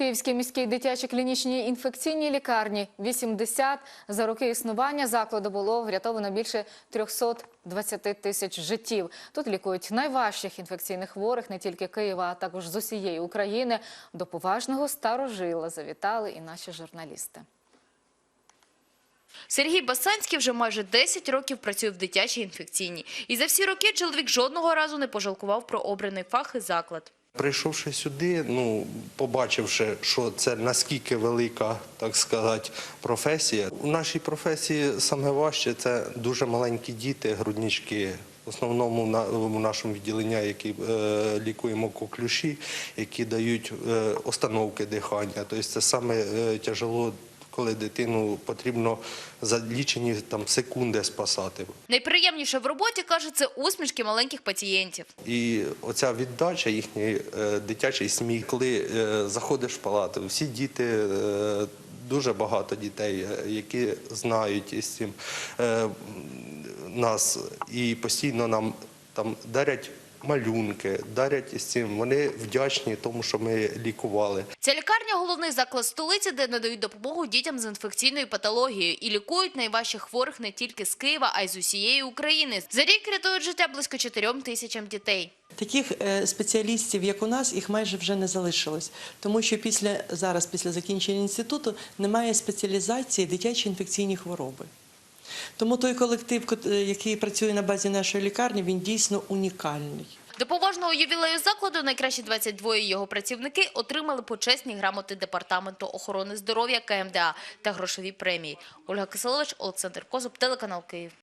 Київській міській дитячій клінічній інфекційній лікарні 80 за роки існування закладу було врятовано більше 320 тисяч життів. Тут лікують найважчих інфекційних хворих не тільки Києва, а також з усієї України. До поважного старожила завітали і наші журналісти. Сергій Басанський вже майже 10 років працює в дитячій інфекційній. І за всі роки чоловік жодного разу не пожалкував про обраний фах і заклад. Прийшовши сюди, ну побачивши, що це наскільки велика, так сказати, професія. У нашій професії саме важче це дуже маленькі діти, груднички. В основному в нашому відділенні, які е, лікуємо коклюші, які дають е, остановки дихання. Тобто це саме е, коли дитину потрібно за лічені там секунди спасати. Найприємніше в роботі, каже, це усмішки маленьких пацієнтів. І оця віддача їхньої е, дитячий сміх, коли е, заходиш в палату, всі діти. е, Дуже багато дітей, які знають із цим е, нас і постійно нам там дарять малюнки, дарять із цим. Вони вдячні тому, що ми лікували. Ця лікарня – головний заклад столиці, де надають допомогу дітям з інфекційною патологією і лікують найважчих хворих не тільки з Києва, а й з усієї України. За рік рятують життя близько 4 тисячам дітей. Таких е, спеціалістів, як у нас, їх майже вже не залишилось, тому що після зараз, після закінчення інституту, немає спеціалізації дитячі інфекційні хвороби. Тому той колектив, е, який працює на базі нашої лікарні, він дійсно унікальний. До поважного ювілею закладу найкращі 22 його працівники отримали почесні грамоти Департаменту охорони здоров'я КМДА та грошові премії. Ольга Киселович, Олександр Козуб, телеканал Київ.